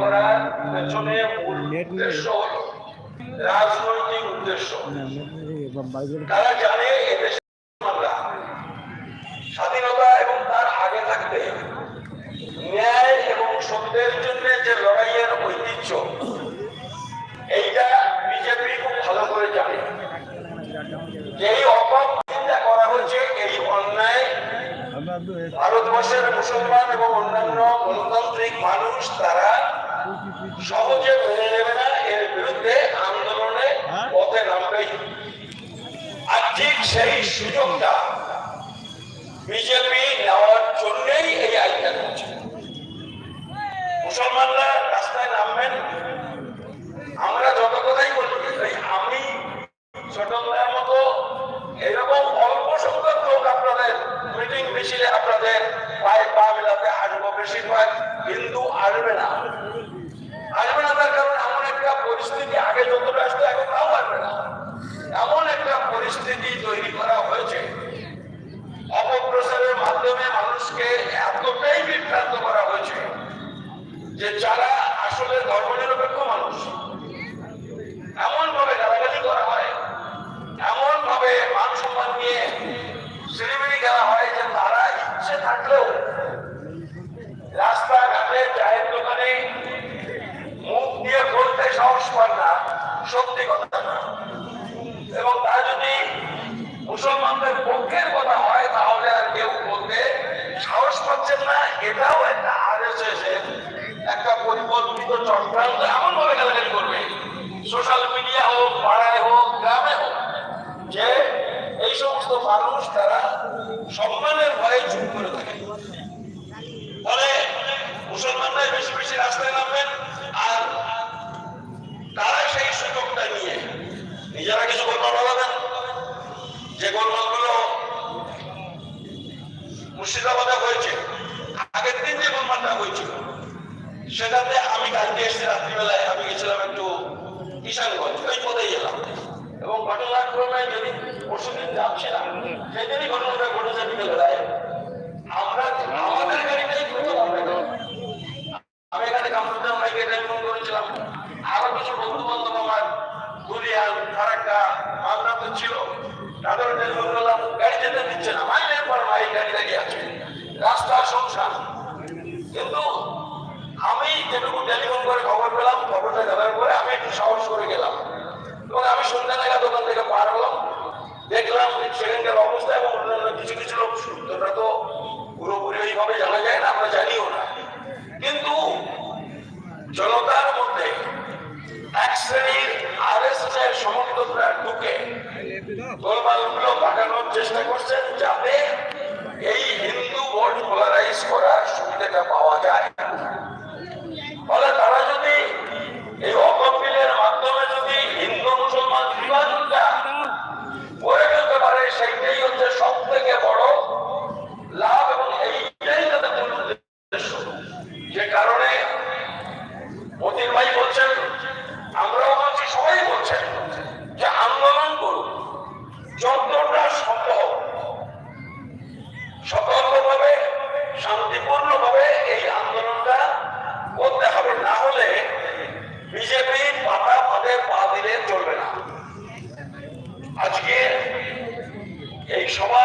করার পেছনে উদ্দেশ্য রাজনৈতিক উদ্দেশ্য। তারা জানে স্বাধীনতা এবং তার আগে থাকতে ন্যায় এবং সত্যের জন্য যে লড়াইয়ের ঐতিহ্য, এইটা বিজেপি খুব ভালো করে জানে। এই অপরাধ চিন্তা করা হয়েছে এই অন্যায় ভারতবর্ষের মুসলমান এবং অন্যান্য গণতান্ত্রিক মানুষ সহজে মেনে নেবে না এর বিরুদ্ধে আন্দোলনে পথে নামবেই। আর ঠিক সেই সুযোগটা বিজেপি নেওয়ার জন্যই এই আইনটা করছে। মুসলমানরা রাস্তায় নামবেন। আমরা যত কথাই বলি আমি ছোটবেলার মতো এরকম অল্প সংখ্যক লোক আপনাদের মিটিং মিছিলে আপনাদের পায়ে পা মেলাতে আসব বেশিরভাগ হিন্দু আসবে না। আসবে না তার কারণ এমন একটা পরিস্থিতি, আগে যতটা আসতো এখন তাও আসবে না। এমন একটা পরিস্থিতি তৈরি করা হয়েছে। অপপ্রচারের মাধ্যমে মানুষকে এতটাই বিভ্রান্ত করা হয়েছে যে যারা আসলে ধর্মনিরপেক্ষ মানুষ এমন ভাবে গালাগালি করা হয় এমন ভাবে মান সম্মান নিয়ে সিনেমিনি খেলা হয় যে তারা ইচ্ছে থাকলেও রাস্তাঘাটে চায়ের দোকানে মুখ দিয়ে বলতে সাহস পান না সত্যি কথা। না এবং তা যদি মুসলমানদের পক্ষের কথা হয়, তাহলে আর কেউ বলতে সাহস পাচ্ছেন না। এটাও একটা এর একটা পরিকল্পিত চক্রান্ত এমন ভাবে গালাগালি করবে। সোশ্যাল মিডিয়া হোক, পাড়ায় হোক, গ্রামে হোক, যে এই সমস্ত মানুষ তারা সম্মানের ভয়ে চুপ করে থাকে। ফলে মুসলমানরাই বেশি বেশি রাস্তায় নামবেন আর তারা সেই সুযোগটা নিয়ে নিজেরা কিছু গোলমাল বানাবেন যে গোলমালগুলো মুর্শিদাবাদে হয়েছে, আগের দিন যে গোলমালটা হয়েছিল, সেটাতে আমি কালকে এসে রাত্রিবেলায় আমি গেছিলাম একটু কিষানগঞ্জ ওই পথেই গেলাম। এবং ঘটনাক্রমে যদি পরশুদিন যাচ্ছিলাম, সেদিনই ঘটনাটা ঘটেছে বিকেলবেলায়। আমরা আমাদের গাড়িটাই না। আমি এখানে কম্পিউটার মাইকে টেলিফোন করেছিলাম। আরও কিছু বন্ধু বান্ধব আমার দুলিয়ান ফারাক্কা মালদাতে ছিল। তাদের টেলিফোন গাড়ি যেতে দিচ্ছে না। মাইলের পর মাইল গাড়ি দাঁড়িয়ে আছে রাস্তা সংসার। কিন্তু আমি যেটুকু টেলিফোন করে খবর পেলাম, খবরটা জানার পরে আমি একটু সাহস করে গেলাম। এবং আমি সন্ধ্যা নাগাদ দোকান থেকে পার হলাম। দেখলাম সেখানকার অবস্থা এবং অন্যান্য কিছু কিছু লোক সূত্রটা তো পুরোপুরি ওইভাবে জানা যায় না, আমরা জানিও না। কিন্তু জনতার মধ্যে এক শ্রেণির সমর্থকরা ঢুকে গোলমালগুলো পাঠানোর চেষ্টা করছেন যাতে এই হিন্দু ভোট পোলারাইজ করার সুবিধাটা পাওয়া যায়। সতর্কভাবে, শান্তিপূর্ণভাবে এই আন্দোলনটা করতে হবে। না হলে বিজেপি পাতা ফাঁদে পা দিলে চলবে না। আজকে এই সভা